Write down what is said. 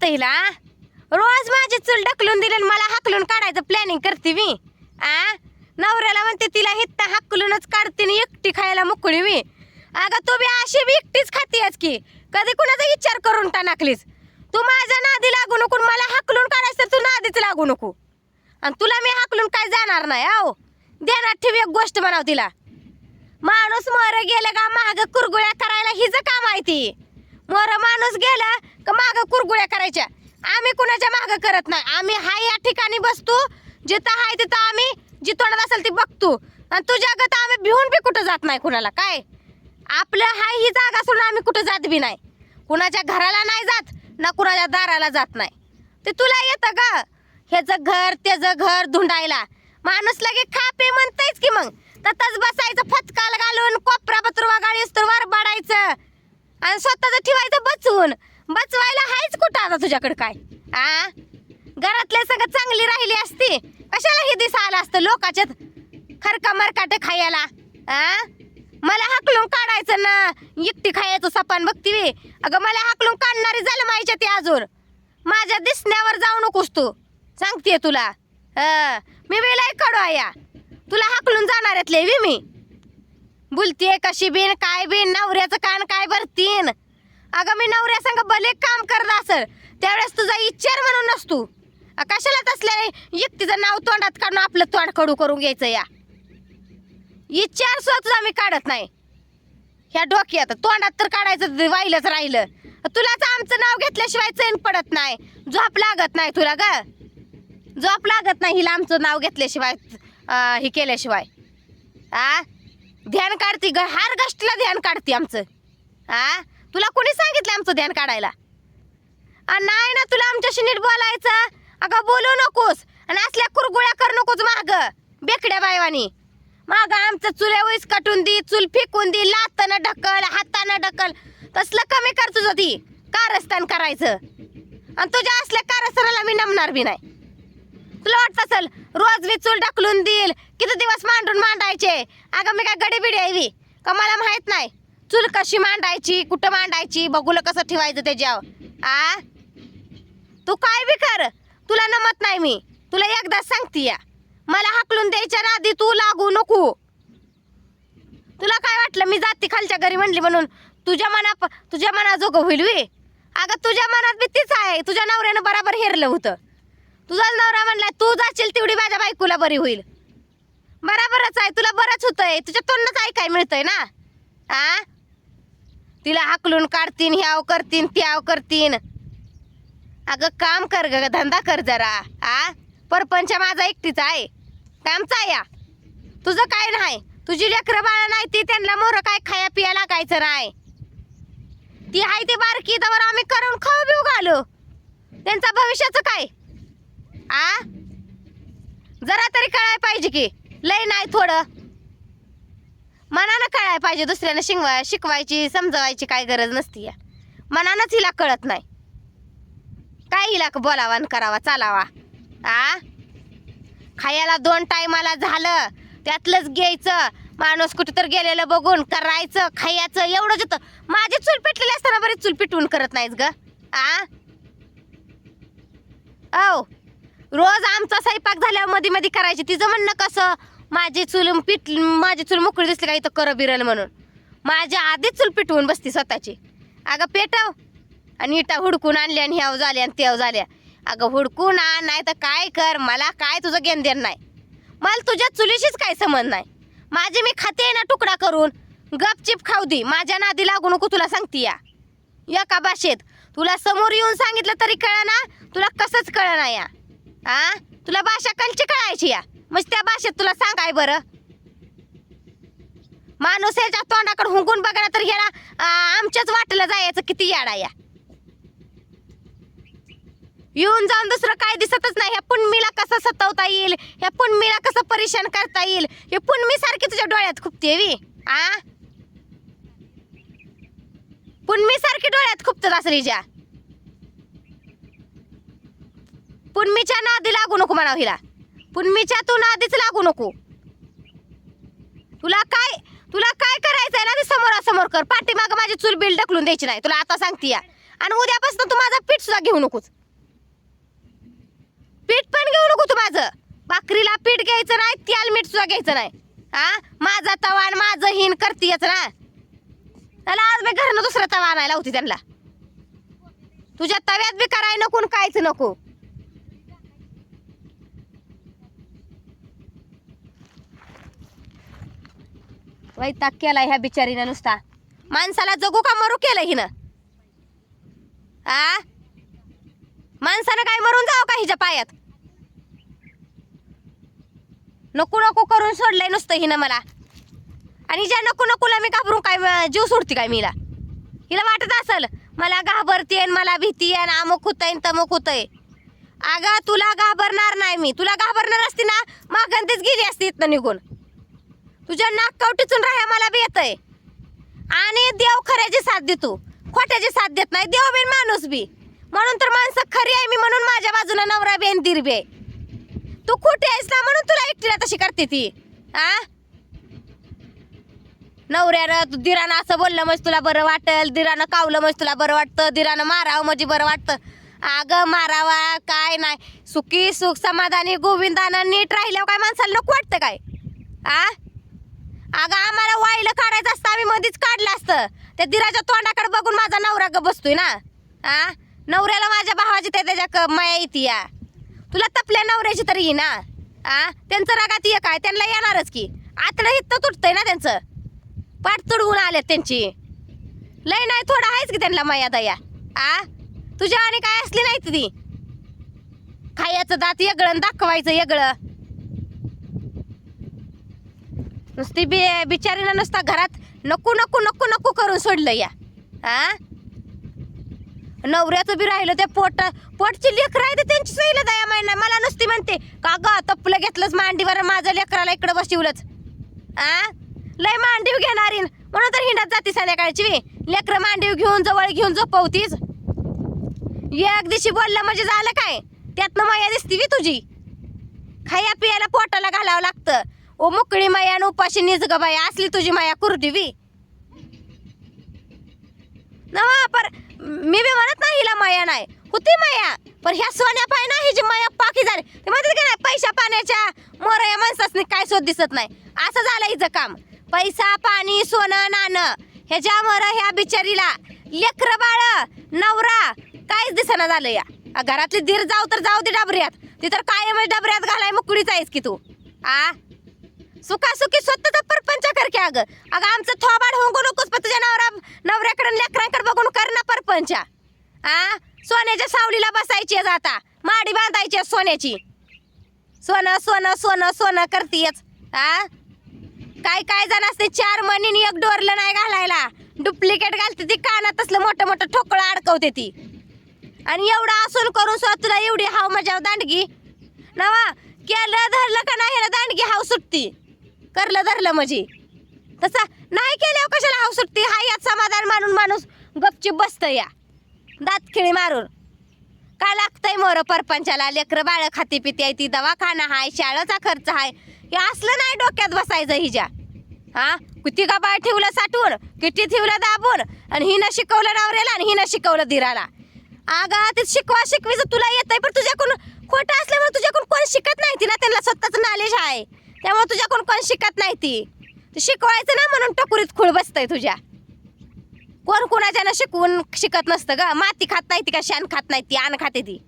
वाटतं हिला रोज माझी चूल ढकलून दिली आणि मला हाकलून काढायचं प्लॅनिंग करते मी. आ? नवऱ्याला म्हणते तिला हित्ता हाकलूनच काढते आणि एकटी खायला मुकळी मी. अगं तू बी अशी बी एकटीच खातीयस की. कधी कुणाचा विचार करून टाकलीस तू माझ्या नादी लागू नको आणि मला हाकलून काढायचं तर तू नादीच लागू नको. आणि तुला मी हाकलून काय जाणार नाही आहो देणार ठेव एक गोष्ट म्हणाव तिला. माणूस मर गेलं का माग कुरगुळ्या करायला हिचं काम आहे ती. मोर माणूस गेला का माग कुरगुळ्या करायच्या. आम्ही कुणाच्या माग करत नाही. आम्ही हाय या ठिकाणी बसतो. जिथं हाय तिथं आम्ही जी तोंडात असेल ती बघतो. आणि तुझ्या गत आम्ही भिवून बी कुठं जात नाही कुणाला. काय? आपलं हाय ही जागा सोडून आम्ही कुठं जात बी नाही. कुणाच्या घराला नाही जात ना कुणाच्या दाराला जात नाही. ते तुला येतं का ह्याचं घर त्याचं घर धुंडायला. माणूस लगे खापे म्हणतायच की मग. तसंच बसायचं फटकाल घालून कोपरा पत्रवा गाडीस तर वर बाडायचं आणि स्वतःच ठेवायचं बचवून बचवायला हायच कुठं आता तुझ्याकडे काय? आ? घरातले सगळं चांगली राहिली असती कशाला हे दिसा आलं असतं लोकाच्यात? खरका मरकाटे खायला. आ? मला हाकलून काढायचं ना. एकटी खायचं सपान बघती वे अगं मला हाकलून काढणारी झालं माहिती ती अजून. माझ्या दिसण्यावर जाऊ नकोस तू. सांगते तुला. मी वेळा काढू आया. तुला हाकलून जाणार आहेत वी मी. बोलतीये कशी बिन काय बिन नवऱ्याचं कान काय भरतीन? अगं मी नवऱ्या संग भले काम करत असल त्यावेळेस तुझा इच्छार म्हणून नसतो. कशाला तसल्या व्यक्तीचं नाव तोंडात काढून आपलं तोंड कडू करून घ्यायचं या. इच्छार सुद्धा मी काढत नाही. ह्या डोक्यात तोंडात तर काढायचं ते वाईलच राहिलं. तुलाच आमचं नाव घेतल्याशिवाय चैन पडत नाही. झोप लागत नाही तुला ग. झोप लागत नाही हिला आमचं नाव घेतल्याशिवाय ही हे केल्याशिवाय. आ? ध्यान काढते ग हार गष्टला ध्यान काढते आमचं. आ? तुला कोणी सांगितलं आमचं ध्यान काढायला? नाही ना तुला आमच्याशी नीट बोलायचं. अगं बोलू नकोस. आणि असल्या कुरगुळ्या करू नकोस माग बेकड्या बायवानी. माग आमचं चुल्या वैस काटून दी चूल फेकून दी लातानं ढकल हातानं ढकल. तसलं कमी कर तुझं ती. कारस्थान करायचं. आणि तुझ्या असल्या कारस्थानाला मी नमणार बी नाही. तुला वाटत असेल. रोज वीज चूल ढकलून देईल. किती दिवस मांडून मांडायचे? अगं मी काय गडी बिडी यावी का मला माहीत नाही. चूल कशी मांडायची कुठं मांडायची बघूला कसं ठेवायचं त्याच्यावर. आ? तू काय बी कर. तुला नमत नाही मी. तुला एकदा सांगते या. मला हाकलून द्यायच्या आधी तू लागू नको. तुला काय वाटलं मी जाते खालच्या घरी म्हणली म्हणून? तुझ्या मना तुझ्या मनाजोगं होईल वे अगं तुझ्या मनात बी तीच आहे. तुझ्या नवऱ्यानं बराबर हेरलं होतं. तुझा नवरा म्हणला तू जाशील तेवढी माझ्या बायकोला बरी होईल. बराबरच आहे तुला बरंच होतंय. तुझ्या तोंडच ऐकाय मिळतंय ना? आ? तिला हाकलून काढतीन ह्याव करतीन त्याव करतीन. अगं काम कर ग धंदा कर जरा. आ? परपंच माझा एकटीच आहे. कामचा आहे या. तुझं काय नाही. तुझी लेकरं बाळ नाही ती त्यांना मोर काय खाया पिया लागायचं नाही. ती आहे ती बारकी तर आम्ही करून खाऊ बिऊ घालू. त्यांचा भविष्याचं काय? आ? जरा तरी कळाय पाहिजे की. लय नाही थोडं. मनानं कळाय पाहिजे दुसऱ्यानं शिकवाय शिकवायची समजवायची काय गरज नसती या मनानंच हिला कळत नाही. काय हिला बोलावा करावा चालावा. आ? खायला दोन टायमाला झालं त्यातलंच घ्यायचं. माणूस कुठं तर गेलेलं बघून करायचं खायचं एवढंच होतं माझी चूल पेटलेली असताना बरीच चूल पेटवून करत नाहीस ग. आ? औ. रोज आमचा स्वयंपाक झाल्यावर मध्ये मध्ये करायची. तिचं म्हणणं कसं? माझी चूल पिट माझी चूल मोकळी दिसली का इथं कर बिरल म्हणून? माझ्या आधीच चूल पिटवून बसती स्वतःची. अगं पेटव. आणि इटा हुडकून आणल्या आणि ह्याव झाल्या आणि त्याव झाल्या. अगं हुडकून आण नाही तर काय कर? मला काय तुझं घेण नाही. मला तुझ्या चुलीशीच काय समज नाही. माझी मी खाते ना तुकडा करून. गपचिप खाऊ दे. माझ्या नादी लागू नको तुला सांगते या. एका भाषेत तुला समोर येऊन सांगितलं तरी कळ ना तुला कसंच कळ ना या. आ? तुला भाषा कलची कळायची या? मग त्या भाषेत तुला सांगाय बरं. माणूस ह्याच्या तोंडाकडे हुंकून बघा तर ह्याला आमच्याच वाटेला जायचं किती याडा या. येऊन जाऊन दुसरं काय दिसतच नाही. ह्या पुण्मीला कसं सतवता येईल? ह्या पुण्मीला कसं परेशान करता येईल? हे पुण्मी सारखी तुझ्या डोळ्यात खुपते वी. आ? पुण्मी सारखी डोळ्यात खुपतात असली ज्या पुण्मीच्या नादी लागू नको म्हणाव हिला. पुन्मीच्या तू नादीच लागू नको. तुला काय तुला काय करायचंय ना ते समोरासमोर कर. पाठीमाग माझी चूल बिल ढकलून द्यायची नाही. तुला आता सांगते या. आणि उद्यापासून तू माझा पीठ सुद्धा घेऊ नकोस. पीठ पण घेऊ नको तू माझं. भाकरीला पीठ घ्यायचं नाही त्याल मीठ सुद्धा घ्यायचं नाही. हा? माझा तवा आणि माझं हिन करतीयच ना. त्याला आज मी घरनं दुसरा तवा आणायला होती त्यांना. तुझ्या तव्यात बी कराय नको आणि कायच नको. वैताग केलाय ह्या बिचारीनं नुसता. माणसाला जगू का मरू केलं हिनं? आ? माणसानं काय मरून जावं का हिच्या पायात? नको नको करून सोडलंय नुसतं हिनं मला. आणि ज्या नको नकोला मी घाबरून काय जीव सोडते काय मीला? हिला वाटत असल मला घाबरते मला भीती आहे अमुक होतंय तमुक होतंय. अगं तुला घाबरणार नाही मी. तुला घाबरणार असती ना मागंतीच गेली असती इथनं निघून. तुझ्या नाक कवटीतून राहा मला बी आहे आणि देव खऱ्याची साथ देतो. खोट्याची साथ देत नाही. देव बिन माणूस बी. म्हणून तर माणसं खरी आहे मी म्हणून माझ्या बाजूला नवरा बेन आणि आहे. तू खोटी आहेस ना म्हणून तुला एकटीला तशी करते ती. आ? नवऱ्यानं तू दिरानं असं बोललं म्हणजे तुला बरं वाटेल. दिरानं कावलं म्हणजे तुला बरं वाटतं. दिरानं मारावं म्हणजे बरं वाटतं. अगं मारावा काय नाही. सुखी सुख समाधानी गोविंदानं नीट राहिल्यावर काय माणसाला नको वाटतं काय? आ? अगं आम्हाला वाईला काढायचं असतं. आम्ही मध्येच काढलं असतं. त्या दिराच्या तोंडाकडे बघून माझा नवरा ग बसतोय ना. आ? नवऱ्याला माझ्या भावाची त्या त्याच्या क- माया येते या. तुला तपल्या नवऱ्याची तरी ये ना. आ? त्यांचं रागात ये काय त्यांना येणारच की. आतडं हित तुटतंय ना त्यांचं. पाठ तुडवून आल्यात त्यांची. लय नाही थोडं आहेच की त्यांना माया दया. आ? तुझ्या आणि काय असली नाही ती? खायचं दात येगळं दाखवायचं येगळं. नुसती बी बिचारीला नुसता घरात नको नको नको नको करून सोडलं या. हा? नवऱ्याचं बी राहिलं ते पोट. पोटची लेकर आहे ते त्यांची सहीला दया महिना मला नुसती म्हणते का ग तपलं घेतलंच मांडीवर माझं लेकराला इकडं बसवलंच. आ? लय मांडीव घेणारी. म्हणून तर हिंडत जाते संध्याकाळची. बी. लेकरं मांडीव घेऊन जवळ घेऊन झोपवतीच एक दिवशी बोललं म्हणजे झालं काय? त्यातनं माया दिसती बी तुझी. खाया पियाला पोटाला घालावं लागतं. ओ मुकळी माया आणि उपाशी निज ग बाई असली तुझी माया कुरदिवी नवा पर मी बी म्हणत नाही हिला माया नाही. होती माया पण ह्या सोन्या पाय ना हिची माया पाकी झाली ते म्हणतात की नाही पैशा पाण्याच्या मोर या माणसासनी काय शोध दिसत नाही. असं झालं हिचं काम. पैसा पाणी सोनं नाणं ह्याच्या मर ह्या बिचारीला लेकर बाळ नवरा काहीच दिसना झालं या. घरातली धीर जाऊ तर जाऊ दे डबऱ्यात. ती तर कायम डबऱ्यात घालाय मुकडीच आहेस की तू. आ? सुखासुखी स्वतःचा परपंच कर की अगं. अगं आमचं थोबाड होऊ नकोस पण तुझ्या नवरा नवऱ्याकडे लेकरांकडे बघून कर ना परपंच. आ? सोन्याच्या सावलीला बसायची आता. माडी बांधायची आहे सोन्याची. सोनं सोनं सोनं सोनं करतीयच. आ? काय काय जण असते चार मणीने एक डोरलं नाही घालायला. डुप्लिकेट घालते ती कानात असलं मोठं मोठं ठोकळं अडकवते ती. आणि एवढं असून करून स्वतः तुला एवढी हाव मजा दांडगी. नवा केलं धरलं का नाही दांडगी हाव सुटती. करलं धरलं म्हणजे तसं नाही केल्यावर कशाला हाव सुटते? हा यात समाधान मानून माणूस गपचीप बसतं या. दात खिळी मारून. काय लागतंय मोर परपंचाला? लेकरं बाळ खाती पिती आहे ती दवाखाना हाय शाळेचा खर्च हाय. हे असलं नाही डोक्यात बसायचं हिच्या. हा? किती का बाळ ठेवलं साठवून किती ठेवलं दाबून? आणि हिनं शिकवलं नवऱ्याला आणि हिनं शिकवलं दिराला. अगं ते शिकवा शिकवीचं तुला येतंय पण तुझ्याकडून खोटं असल्यामुळे तुझ्याकडून कोण शिकत नाही ती ना त्यांना स्वतःच नॉलेज आहे त्यामुळे तुझ्याकडून कोण शिकत नाही ती. तू शिकवायचं ना म्हणून टकुरीत खुळ बसतंय तुझ्या. कोण कोणाच्यानं शिकवून शिकत नसतं ग? माती खात नाही ती का शान खात नाही ती? अन्न खाते ती.